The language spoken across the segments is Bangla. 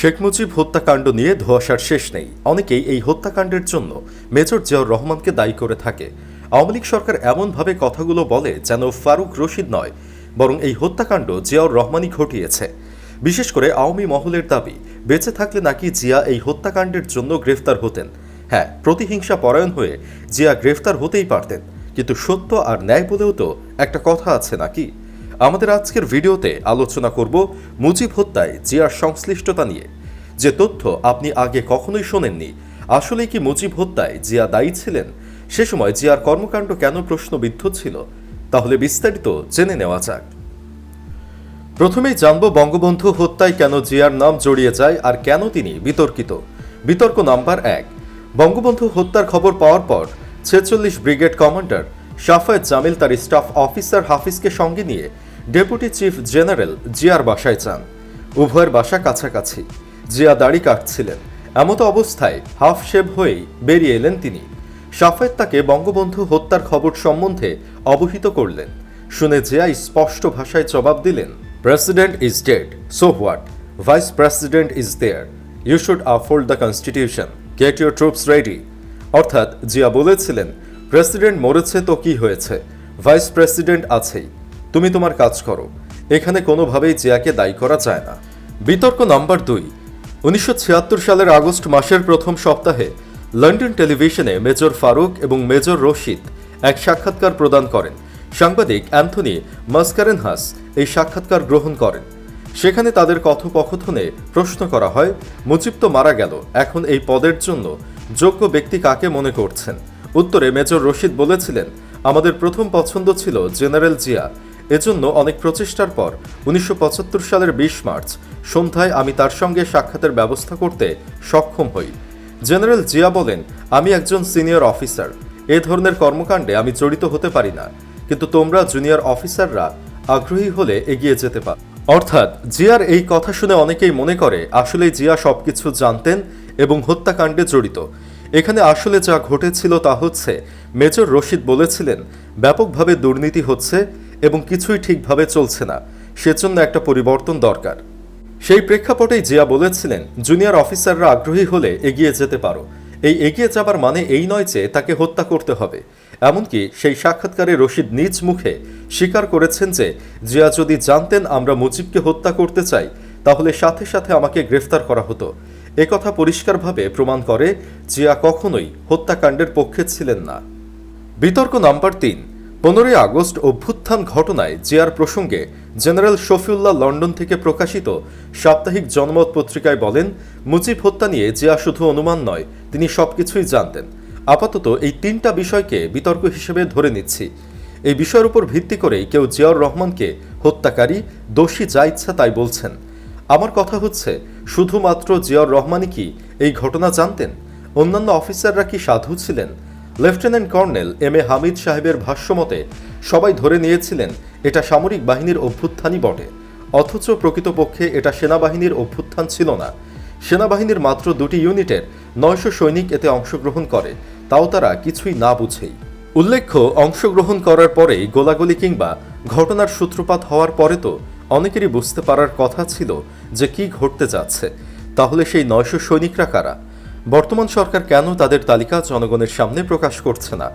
শেখ মুজিব হত্যাকাণ্ড নিয়ে ধোয়াশার শেষ নেই। অনেকেই এই হত্যাকাণ্ডের জন্য মেজর জিয়াউর রহমানকে দায়ী করে থাকে। আওয়ামী লীগ সরকার এমনভাবে কথাগুলো বলে যেন ফারুক রশিদ নয়, বরং এই হত্যাকাণ্ড জিয়াউর রহমানই ঘটিয়েছে। বিশেষ করে আওয়ামী মহলের দাবি, বেঁচে থাকলে নাকি জিয়া এই হত্যাকাণ্ডের জন্য গ্রেফতার হতেন। হ্যাঁ প্রতিহিংসা পরায়ণ হয়ে জিয়া গ্রেফতার হতেই পারতেন, কিন্তু সত্য আর ন্যায় বলেও তো একটা কথা আছে নাকি? আমাদের আজকের ভিডিওতে আলোচনা করব মুজিব হত্যায় জিয়ার সংশ্লিষ্টতা নিয়ে। যে তথ্য আপনি আগে কখনোই শোনেননি আসলে কি মুজিব হত্যায় জিয়া দায়ী ছিলেন? সে সময় জিয়ার কর্মকাণ্ড কেন প্রশ্নবিদ্ধ ছিল? তাহলে বিস্তারিত জেনে নেওয়া যাক। প্রথমেই জানব বঙ্গবন্ধু হত্যায় কেন জিয়ার নাম জড়িয়ে যায় আর কেন তিনি বিতর্কিত। বিতর্ক নাম্বার এক, বঙ্গবন্ধু হত্যার খবর পাওয়ার পর ছেচল্লিশ ব্রিগেড কমান্ডার শাফায়েত জামিল তার স্টাফ অফিসার হাফিজকে সঙ্গে নিয়ে ডেপুটি চিফ জেনারেল জিয়ার বাসায় যান। উভয়ের বাসা কাছাকাছি। জিয়া দাড়ি কাটছিলেন। এমতো অবস্থায় হাফ শেভ হয়েই বেরিয়ে এলেন তিনি। শাফেদ তাকে বঙ্গবন্ধু হত্যার খবর সম্বন্ধে অবহিত করলেন। শুনে জিয়া স্পষ্ট ভাষায় জবাব দিলেন president is dead so what vice president is there you should uphold the constitution get your troops ready অর্থাৎ জিয়া বলেছিলেন প্রেসিডেন্ট মরেছে তো কি হয়েছে? ভাইস প্রেসিডেন্ট আছেই। তুমি তোমার কাজ করো। এখানে কোনোভাবেই জিয়াকে দায়ী করা যায় না। বিতর্ক নাম্বার দুই। উনিশশো সালের আগস্ট মাসের প্রথম সপ্তাহে লন্ডন টেলিভিশনে মেজর ফারুক এবং মেজর রশিদ এক সাক্ষাৎকার প্রদান করেন। সাংবাদিক অ্যান্থনি মাস্কারেনহাস এই সাক্ষাৎকার গ্রহণ করেন। সেখানে তাদের কথোপকথনে প্রশ্ন করা হয়, মুজিব তো মারা গেল, এখন এই পদের জন্য যোগ্য ব্যক্তি কাকে মনে করছেন? উত্তরে মেজর রশিদ বলেছিলেন, আমাদের প্রথম পছন্দ ছিল জেনারেল জিয়া এজন্য অনেক প্রচেষ্টার পর উনিশশো পঁচাত্তর সালের বিশ মার্চ সন্ধ্যায় আমি তার সঙ্গে সাক্ষাতের ব্যবস্থা করতে সক্ষম হই। জেনারেল জিয়া বলেন, আমি একজন সিনিয়র অফিসার। এ ধরনের কর্মকাণ্ডে আমি জড়িত হতে পারি না। কিন্তু তোমরা জুনিয়র অফিসাররা আগ্রহী হলে এগিয়ে যেতে পার অর্থাৎ জিয়ার এই কথা শুনে অনেকেই মনে করে আসলে জিয়া সবকিছু জানতেন এবং হত্যাকাণ্ডে জড়িত। এখানে আসলে যা ঘটেছিল তা হচ্ছে, মেজর রশিদ বলেছিলেন, ব্যাপকভাবে দুর্নীতি হচ্ছে এবং কিছুই ঠিকভাবে চলছে না। সেজন্য একটা পরিবর্তন দরকার। সেই প্রেক্ষাপটেই জিয়া বলেছিলেন, জুনিয়র অফিসাররা আগ্রহী হলে এগিয়ে যেতে পারো। এই এগিয়ে যাবার মানে এই নয় যে তাকে হত্যা করতে হবে। এমনকি সেই সাক্ষাৎকারে রশিদ নিজ মুখে স্বীকার করেছেন যে, জিয়া যদি জানতেন আমরা মুজিবকে হত্যা করতে চাই, তাহলে সাথে সাথে আমাকে গ্রেফতার করা হতো। একথা পরিষ্কারভাবে প্রমাণ করে, জিয়া কখনোই হত্যাকাণ্ডের পক্ষে ছিলেন না। বিতর্ক নাম্বার তিন পনেরোই আগস্ট অভ্যুত্থান ঘটনায় জিয়ার প্রসঙ্গে জেনারেল শফিউল্লাহ লন্ডন থেকে প্রকাশিত সাপ্তাহিক জনমত পত্রিকায় বলেন, মুজিব হত্যা নিয়ে জিয়া শুধু অনুমান নয়, তিনি সবকিছুই জানতেন। আপাতত এই তিনটা বিষয়কে বিতর্ক হিসেবে ধরে নিচ্ছি। এই বিষয়ের উপর ভিত্তি করেই কেউ জিয়াউর রহমানকে হত্যাকারী, দোষী যা ইচ্ছা তাই বলছেন। আমার কথা হচ্ছে, শুধুমাত্র জিয়াউর রহমানই কি এই ঘটনা জানতেন? অন্যান্য অফিসাররা কি সাধু ছিলেন? Lieutenant colonel M A Hamid সাহেবের ভাষ্যমতে, সবাই ধরে নিয়েছিলেন এটা সামরিক বাহিনীর অভ্যুত্থানই বটে। অথচ প্রকৃতপক্ষে এটা সেনাবাহিনীর অভ্যুত্থান ছিল না। সেনাবাহিনীর মাত্র দুটি ইউনিটের নয়শো সৈনিক এতে অংশগ্রহণ করে, তাও তারা কিছুই না বুঝেই। উল্লেখ্য, অংশগ্রহণ করার পরেই গোলাগুলি কিংবা ঘটনার সূত্রপাত হওয়ার পরে তো অনেকেরই বুঝতে পারার কথা ছিল যে কি ঘটতে যাচ্ছে। তাহলে সেই নয়শো সৈনিকরা কারা? বর্তমান সরকার কেন তাদের তালিকা জনগণের সামনে প্রকাশ করছে না?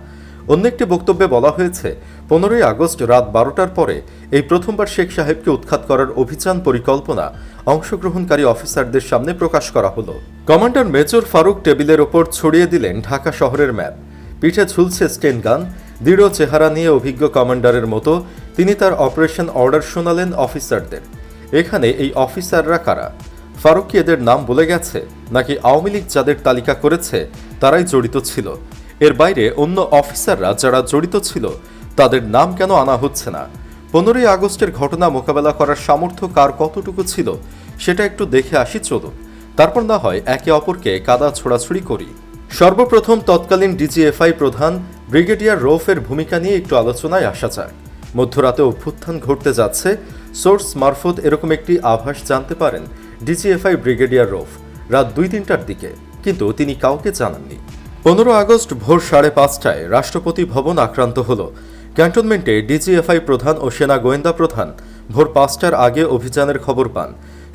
অন্য একটি বক্তব্যে বলা হয়েছে, পনেরোই আগস্ট রাত বারোটার পরে এই প্রথমবার শেখ সাহেবকে উৎখাত করার অভিযান পরিকল্পনা অংশগ্রহণকারী অফিসারদের সামনে প্রকাশ করা হলো। কমান্ডার মেজর ফারুক টেবিলের ওপর ছড়িয়ে দিলেন ঢাকা শহরের ম্যাপ। পিঠে ঝুলছে স্টেন গান, দৃঢ় চেহারা নিয়ে অভিজ্ঞ কমান্ডারের মতো তিনি তার অপারেশন অর্ডার শোনালেন অফিসারদের। এখানে এই অফিসাররা কারা? ফারুক কি এদের নাম বলে গেছে, নাকি আওয়ামী লীগ যাদের তালিকা করেছে, তারাই জড়িত ছিল। এর বাইরে অন্য অফিসাররা যারা জড়িত ছিল, তাদের নাম কেন আনা হচ্ছে না? পনেরোই আগস্টের ঘটনা মোকাবেলা করার সামর্থ্য কার কতটুকু ছিল, সেটা একটু দেখে আসি, চলুন। তারপর না হয় একে অপরকে কাদা ছোড়াছুড়ি করি। সর্বপ্রথম তৎকালীন ডিজিএফআই প্রধান ব্রিগেডিয়ার রৌফের ভূমিকা নিয়ে একটু আলোচনায় আসা যাক। মধ্যরাতে অভ্যুত্থান ঘটতে যাচ্ছে, সোর্স মারফত এরকম একটি আভাস জানতে পারেন ডিজিএফআই ব্রিগেডিয়ার রৌফ রাত দুই তিনটার দিকে, কিন্তু তিনি কাউকে জানাননি। পনেরো আগস্ট ভোর সাড়ে পাঁচটায় রাষ্ট্রপতি ভবন আক্রান্ত হল। ক্যান্টনমেন্টে ডিজিএফআই প্রধান ও সেনা গোয়েন্দা প্রধান ভোর পাঁচটার আগে অভিযানের খবর পান।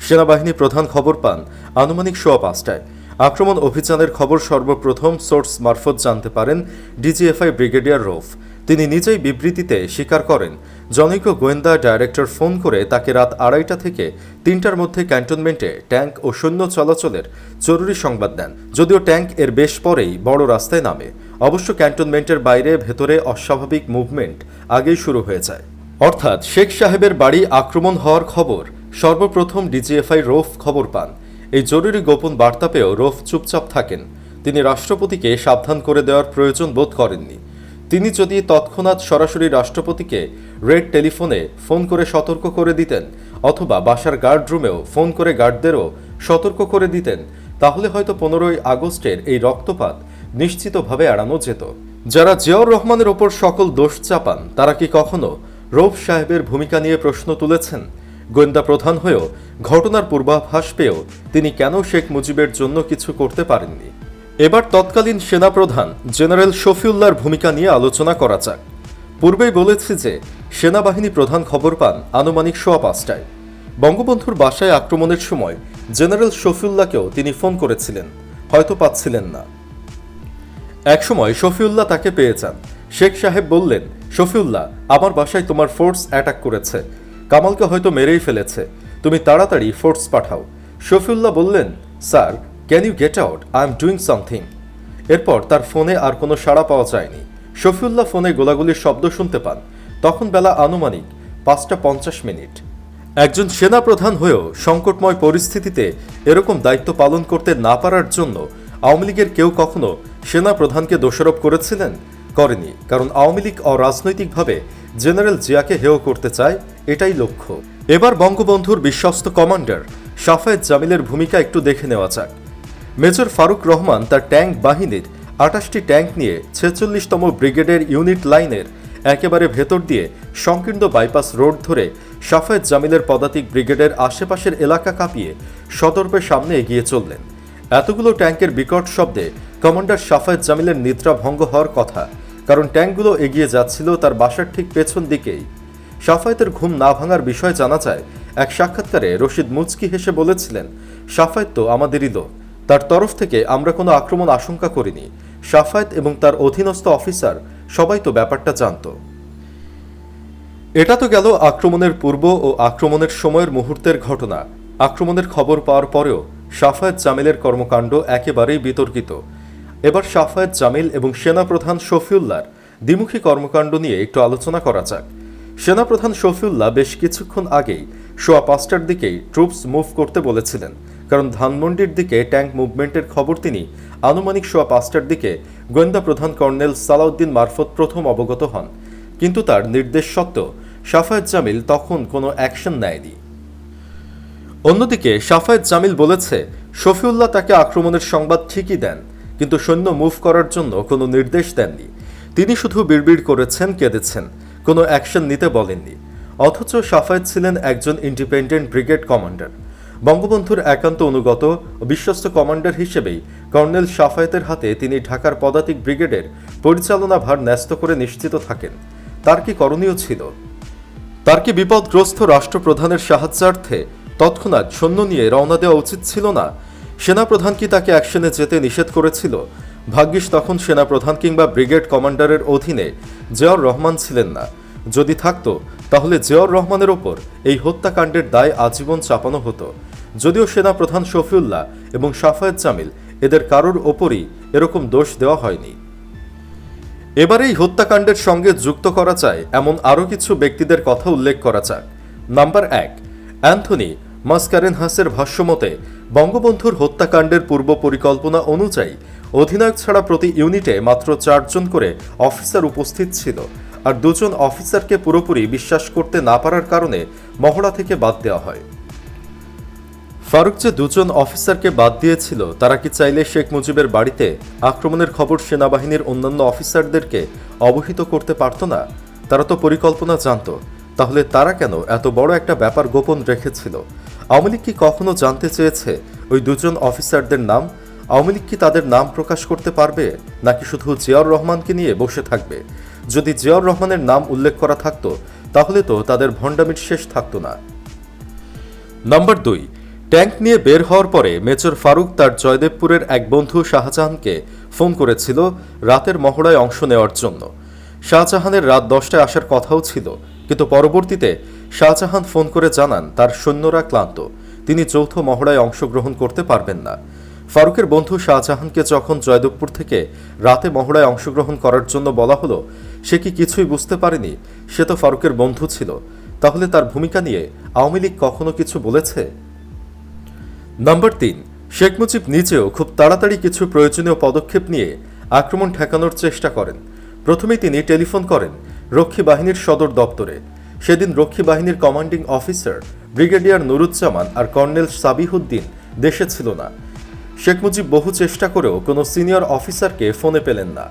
সেনাবাহিনী প্রধান খবর পান আনুমানিক সোয়া পাঁচটায়। আক্রমণ অভিযানের খবর সর্বপ্রথম সোর্স মারফত জানতে পারেন ডিজিএফআই ব্রিগেডিয়ার রোফ। তিনি নিজেই বিবৃতিতে স্বীকার করেন। জনৈক গোয়েন্দা ডাইরেক্টর ফোন করে তাকে রাত আড়াইটা থেকে তিনটার মধ্যে ক্যান্টনমেন্টে ট্যাঙ্ক ও সৈন্য চলাচলের জরুরি সংবাদ দেন, যদিও ট্যাঙ্ক এর বেশ পরেই বড় রাস্তায় নামে। অবশ্য ক্যান্টনমেন্টের বাইরে ভেতরে অস্বাভাবিক মুভমেন্ট আগেই শুরু হয়ে যায়। অর্থাৎ শেখ সাহেবের বাড়ি আক্রমণ হওয়ার খবর, সর্বপ্রথম ডিজিএফআই রোফ খবর পান। এই জরুরি গোপন বার্তা পেয়েও রোফ চুপচাপ থাকেন। তিনি রাষ্ট্রপতিকে সাবধান করে দেওয়ার প্রয়োজন বোধ করেননি। তিনি যদি তৎক্ষণাৎ সরাসরি রাষ্ট্রপতিকে রেড টেলিফোনে ফোন করে সতর্ক করে দিতেন, অথবা বাসার গার্ড রুমেও ফোন করে গার্ডদেরও সতর্ক করে দিতেন, তাহলে হয়তো পনেরোই আগস্টের এই রক্তপাত নিশ্চিতভাবে এড়ানো যেত। যারা জিয়াউর রহমানের ওপর সকল দোষ চাপান, তারা কি কখনো রৌফ সাহেবের ভূমিকা নিয়ে প্রশ্ন তুলেছেন? গোয়েন্দা প্রধান হয়েও ঘটনার পূর্বাভাস পেয়েও তিনি কেন শেখ মুজিবের জন্য কিছু করতে পারেননি? এবার তৎকালীন সেনাপ্রধান জেনারেল শফিউল্লাহর ভূমিকা নিয়ে আলোচনা করা যাক। পূর্বেই বলেছি যে, সেনাবাহিনী প্রধান খবর পান আনুমানিক সোয়া পাঁচটায়। বঙ্গবন্ধুর বাসায় আক্রমণের সময় জেনারেল শফিউল্লাহকেও তিনি ফোন করেছিলেন, হয়তো পাচ্ছিলেন না। একসময় শফিউল্লাহ তাকে পেয়ে যান। শেখ সাহেব বললেন, শফিউল্লাহ, আমার বাসায় তোমার ফোর্স অ্যাটাক করেছে। কামালকে হয়তো মেরেই ফেলেছে। তুমি তাড়াতাড়ি ফোর্স পাঠাও। শফিউল্লাহ বললেন, sir can you get out I am doing something এরপর তার ফোনে আর কোনো সাড়া পাওয়া যায়নি। শফিউল্লাহ ফোনে গোলাগুলির শব্দ শুনতে পান। তখন বেলা আনুমানিক পাঁচটা পঞ্চাশ মিনিট। একজন সেনাপ্রধান হয়েও সংকটময় পরিস্থিতিতে এরকম দায়িত্ব পালন করতে না পারার জন্য আওয়ামী লীগের কেউ কখনো সেনাপ্রধানকে দোষারোপ করেছিলেন? করেনি, কারণ আওয়ামী লীগ অরাজনৈতিকভাবে জেনারেল জিয়াকে হেয় করতে চায়, এটাই লক্ষ্য। এবার বঙ্গবন্ধুর বিশ্বস্ত কমান্ডার সাফায়েত জামিলের ভূমিকা একটু দেখে নেওয়া যাক। মেজর ফারুক রহমান তার ট্যাঙ্ক বাহিনীর আটাশটি ট্যাঙ্ক নিয়ে ছেচল্লিশতম ব্রিগেডের ইউনিট লাইনের একেবারে ভেতর দিয়ে সংকীর্ণ বাইপাস রোড ধরে সাফায়েত জামিলের পদাতিক ব্রিগেডের আশেপাশের এলাকা কাঁপিয়ে সতর্পের সামনে এগিয়ে চললেন। এতগুলো ট্যাঙ্কের বিকট শব্দে কমান্ডার সাফায়েত জামিলের নিদ্রা ভঙ্গ হওয়ার কথা, কারণ ট্যাঙ্কগুলো এগিয়ে যাচ্ছিল তার বাসার ঠিক পেছন দিকেই। সাফায়েতের ঘুম না ভাঙার বিষয় জানা যায়, এক সাক্ষাৎকারে রশিদ মুচকি হেসে বলেছিলেন, সাফায়েত তো আমাদেরই লোক। তার তরফ থেকে আমরা কোনো আক্রমণ আশঙ্কা করিনি। সাফায়েত এবং তার অধীনস্থ অফিসার সবাই তো ব্যাপারটা জানতো। এটা তো গেল আক্রমণের পূর্ব ও আক্রমণের সময়ের মুহূর্তের ঘটনা। আক্রমণের খবর পাওয়ার পরেও সাফায়েত জামিলের কর্মকাণ্ড একেবারেই বিতর্কিত। এবার সাফায়েত জামিল এবং সেনাপ্রধান শফিউল্লাহর দ্বিমুখী কর্মকাণ্ড নিয়ে একটু আলোচনা করা যাক। সেনাপ্রধান শফিউল্লাহ বেশ কিছুক্ষণ আগেই সোয়া পাঁচটার দিকেই ট্রুপস মুভ করতে বলেছিলেন। কারণ ধানমন্ডির দিকে ট্যাঙ্ক মুভমেন্টের খবর তিনি, আনুমানিক সোয়া পাঁচটার দিকে গোয়েন্দা প্রধান কর্নেল সালাউদ্দিন মারফত প্রথম অবগত হন। কিন্তু তার নির্দেশ সত্ত্বেও সাফায়েত জামিল তখন কোনো অ্যাকশন নেয়নি। অন্যদিকে সাফায়েত জামিল বলেছে, শফিউল্লাহ তাকে আক্রমণের সংবাদ ঠিকই দেন, কিন্তু সৈন্য মুভ করার জন্য কোনো নির্দেশ দেননি। তিনি শুধু বিড়বিড় করেছেন, কেঁদেছেন, কোনো অ্যাকশন নিতে বলেননি। অথচ সাফায়েত ছিলেন একজন ইন্ডিপেন্ডেন্ট ব্রিগেড কমান্ডার। বঙ্গবন্ধুর একান্ত অনুগত বিশ্বস্ত কমান্ডার হিসেবেই কর্নেল সাফায়েতের হাতে তিনি ঢাকার পদাতিক ব্রিগেডের পরিচালনা ভার ন্যস্ত করে নিশ্চিত থাকেন। তার কি করণীয় ছিল? তার কি বিপদগ্রস্ত রাষ্ট্রপ্রধানের সাহায্যার্থে তৎক্ষণাৎ সৈন্য নিয়ে রওনা দেওয়া উচিত ছিল না? সেনাপ্রধান কি তাকে অ্যাকশনে যেতে নিষেধ করেছিল? ভাগ্যিস তখন সেনাপ্রধান কিংবা ব্রিগেড কমান্ডারের অধীনে জিয়াউর রহমান ছিলেন না। যদি থাকতো, তাহলে জিয়াউর রহমানের ওপর এই হত্যাকাণ্ডের দায় আজীবন চাপানো হতো। যদিও সেনাপ্রধান শফিউল্লাহ এবং সাফায়েত জামিল এদের কারোর ওপরই এরকম দোষ দেওয়া হয়নি। এবার এই হত্যাকাণ্ডের সঙ্গে যুক্ত করা যায় এমন আরও কিছু ব্যক্তিদের কথা উল্লেখ করা যাক। নাম্বার এক, অ্যান্থনি মাস্কারেনহাসের ভাষ্যমতে, বঙ্গবন্ধুর হত্যাকাণ্ডের পূর্ব পরিকল্পনা অনুযায়ী অধিনায়ক ছাড়া প্রতি ইউনিটে মাত্র চারজন করে অফিসার উপস্থিত ছিল আর দুজন অফিসারকে পুরোপুরি বিশ্বাস করতে না পারার কারণে মহড়া থেকে বাদ দেওয়া হয়। ফারুক যে দুজন অফিসারকে বাদ দিয়েছিল, তারা কি চাইলে শেখ মুজিবের বাড়িতে আক্রমণের খবর সেনাবাহিনীর অন্যান্য অফিসারদেরকে অবহিত করতে পারত না? তারা তো পরিকল্পনা জানত। তাহলে তারা কেন এত বড় একটা ব্যাপার গোপন রেখেছিল? আওয়ামী লীগ কি কখনো জানতে চেয়েছে ওই দুজন অফিসারদের নাম? আওয়ামী লীগ কি তাদের নাম প্রকাশ করতে পারবে, নাকি শুধু জিয়াউর রহমানকে নিয়ে বসে থাকবে? যদি জিয়াউর রহমানের নাম উল্লেখ করা থাকতো, তাহলে তো তাদের ভণ্ডামির শেষ থাকতো না। নাম্বার দুই ট্যাঙ্ক নিয়ে বের হওয়ার পরে মেজর ফারুক তার জয়দেবপুরের এক বন্ধু শাহজাহানকে ফোন করেছিল রাতের মহড়ায় অংশ নেওয়ার জন্য। শাহজাহানের রাত দশটায় আসার কথাও ছিল, কিন্তু পরবর্তীতে শাহজাহান ফোন করে জানান তার সৈন্যরা ক্লান্ত, তিনি যৌথ মহড়ায় অংশগ্রহণ করতে পারবেন না। ফারুকের বন্ধু শাহজাহানকে যখন জয়দেবপুর থেকে রাতে মহড়ায় অংশগ্রহণ করার জন্য বলা হলো, সে কি কিছুই বুঝতে পারেনি? সে তো ফারুকের বন্ধু ছিল। তাহলে তার ভূমিকা নিয়ে আওয়ামী লীগ কখনো কিছু বলেছে? নাম্বার তিন, শেখ মুজিব নিজেও খুব তাড়াতাড়ি কিছু প্রয়োজনীয় পদক্ষেপ নিয়ে আক্রমণ ঠেকানোর চেষ্টা করেন। প্রথমে তিনি টেলিফোন করেন রক্ষী বাহিনীর সদর দপ্তরে। সেদিন রক্ষী বাহিনীর কমান্ডিং অফিসার ব্রিগেডিয়ার নুরুজ্জামান আর কর্নেল সাবিহুদ্দিন দেশে ছিল না। শেখ মুজিব বহু চেষ্টা করেও কোনো সিনিয়র অফিসারকে ফোনে পেলেন না।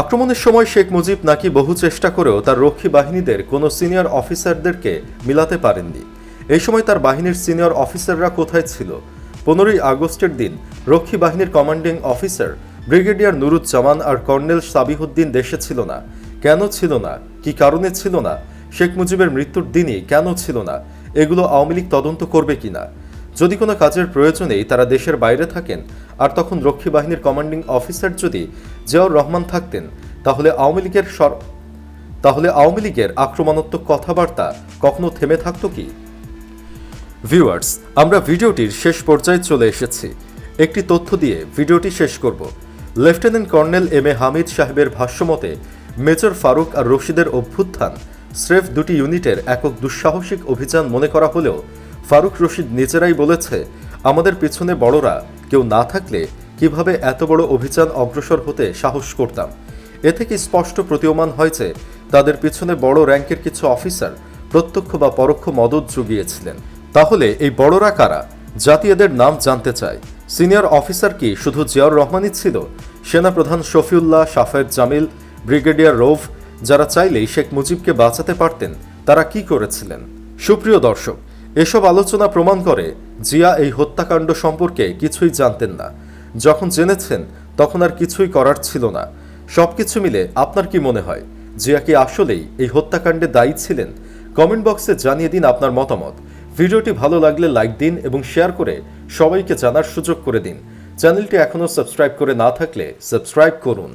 আক্রমণের সময় শেখ মুজিব নাকি বহু চেষ্টা করেও তার রক্ষী বাহিনীদের কোনো সিনিয়র অফিসারদেরকে মিলাতে পারেননি। এই সময় তার বাহিনীর সিনিয়র অফিসাররা কোথায় ছিল? পনেরোই আগস্টের দিন রক্ষী বাহিনীর কমান্ডিং অফিসার ব্রিগেডিয়ার নুরুজ্জামান আর কর্নেল সাবিহুদ্দিন দেশে ছিল না। কেন ছিল না? কি কারণে ছিল না? শেখ মুজিবের মৃত্যুর দিনই কেন ছিল না? এগুলো আওয়ামী লীগ তদন্ত করবে কিনা যদি কোনো কাজের প্রয়োজনেই তারা দেশের বাইরে থাকেন, আর তখন রক্ষী বাহিনীর কমান্ডিং অফিসার যদি জিয়াউর রহমান থাকতেন, তাহলে আওয়ামী লীগের সর তাহলে আওয়ামী লীগের আক্রমণাত্মক কথাবার্তা কখনো থেমে থাকতো কি? ভিউয়ার্স আমরা ভিডিওটির শেষ পর্যায়ে চলে এসেছি। একটি তথ্য দিয়ে ভিডিওটি শেষ করব। Lieutenant colonel M A Hamid সাহেবের ভাষ্যমতে মেজর ফারুক আর রশিদের অভ্যুত্থান স্রেফ দুটি ইউনিটের একক দুঃসাহসিক অভিযান মনে করা হলেও, ফারুক রশিদ নিজেরাই বলেছে, আমাদের পিছনে বড়রা, কেউ না থাকলে কীভাবে এত বড় অভিযান অগ্রসর হতে সাহস করতাম? এ থেকে স্পষ্ট প্রতীয়মান হয় যে, তাদের পিছনে বড় র্যাঙ্কের কিছু অফিসার প্রত্যক্ষ বা পরোক্ষ মদত জুগিয়েছিলেন। তাহলে এই বড়রা কারা? জাতি এদের নাম জানতে চায় সিনিয়র অফিসার কি শুধু জিয়াউর রহমানই ছিল? সেনাপ্রধান শফিউল্লাহ সাফায়েত জামিল, ব্রিগেডিয়ার রৌফ, যারা চাইলেই শেখ মুজিবকে বাঁচাতে পারতেন, তারা কি করেছিলেন? সুপ্রিয় দর্শক, এসব আলোচনা প্রমাণ করে জিয়া এই হত্যাকাণ্ড সম্পর্কে কিছুই জানতেন না। যখন জেনেছেন, তখন আর কিছুই করার ছিল না। সবকিছু মিলে আপনার কি মনে হয়? জিয়া কি আসলেই এই হত্যাকাণ্ডে দায়ী ছিলেন? কমেন্ট বক্সে জানিয়ে দিন আপনার মতামত। ভিডিওটি ভালো লাগলে লাইক দিন এবং শেয়ার করে সবাইকে জানার সুযোগ করে দিন। চ্যানেলটি এখনও সাবস্ক্রাইব করে না থাকলে সাবস্ক্রাইব করুন।